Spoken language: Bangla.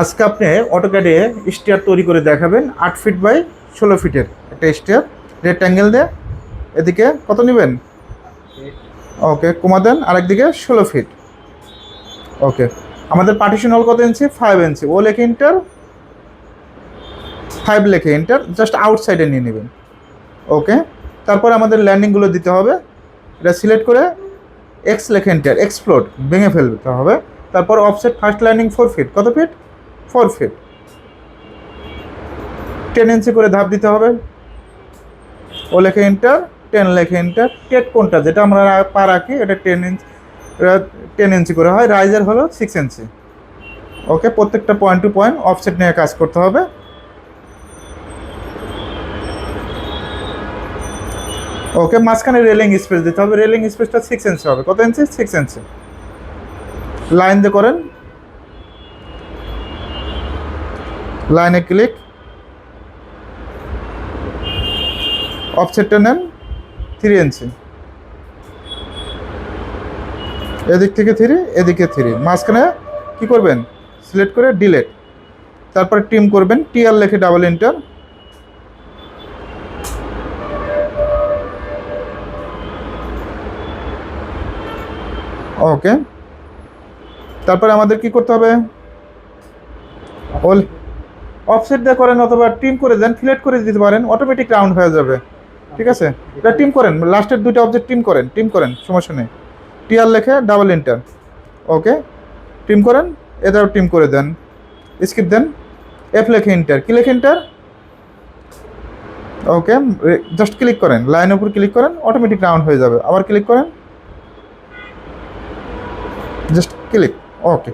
আজকে আপনি অটোক্যাডে স্টেয়ার তৈরি করে দেখাবেন, আট ফিট বাই ষোলো ফিটের একটা স্টেয়ার রেক্ট্যাঙ্গেল দিয়ে। এদিকে কত নেবেন? ওকে কমা দেন, আরেকদিকে ষোলো ফিট ওকে আমাদের পার্টিশন হল কত ইঞ্চি ফাইভ ইঞ্চি ও লেখে ইন্টার ফাইভ লেখে ইন্টার জাস্ট আউটসাইডে নিয়ে নেবেন। ওকে তারপর আমাদের ল্যান্ডিংগুলো দিতে হবে। এটা সিলেক্ট করে এক্স লেখে ইন্টার এক্সপ্লোড ভেঙে ফেলতে হবে। তারপর offset first landing four feet কত feet four feet ten inch করে ধাপ দিতে হবে। ও লেখে ইন্টার টেন লেখে ইন্টার টেট কোনটা? যেটা আমরা পা রাখি এটা টেন ইঞ্চ টেন ইঞ্চি করে হয়। রাইজার হলো সিক্স ইঞ্চি ওকে প্রত্যেকটা পয়েন্ট টু পয়েন্ট অফসেট নিয়ে কাজ করতে হবে। ওকে মাঝখানে রেলিং স্পেস দিতে হবে। রেলিং স্পেসটা সিক্স ইঞ্চি হবে। কত ইঞ্চি সিক্স ইঞ্চি লাইন দিয়ে করেন। লাইনে ক্লিক। অফসেটটা নেন থ্রি ইঞ্চি এদিক থেকে থ্রি এদিকে থ্রি মাঝখানে কি করবেন? সিলেক্ট করে ডিলেট তারপরে টিম করবেন টিআর লেখে ডাবল ইন্টার ওকে তারপরে আমাদের কি করতে হবে? হোল অফসেট দিয়ে করেন অথবা টিম করে দেন ফিলেট করে দিতে পারেন অটোমেটিক রাউন্ড হয়ে যাবে। ঠিক আছে? এটা টিম করেন লাস্টের দুইটা অবজেক্ট টিম করেন টিম করেন, সমস্যা নেই। টিআর লেখে ডাবল ইন্টার ওকে টিম করেন, এটাও টিম করে দেন স্কিপ দেন এফ লেখে ইন্টার কি লেখে ইন্টার ওকে জাস্ট ক্লিক করেন লাইনের উপর ক্লিক করেন অটোমেটিক রাউন্ড হয়ে যাবে। আবার ক্লিক করেন জাস্ট ক্লিক ওকে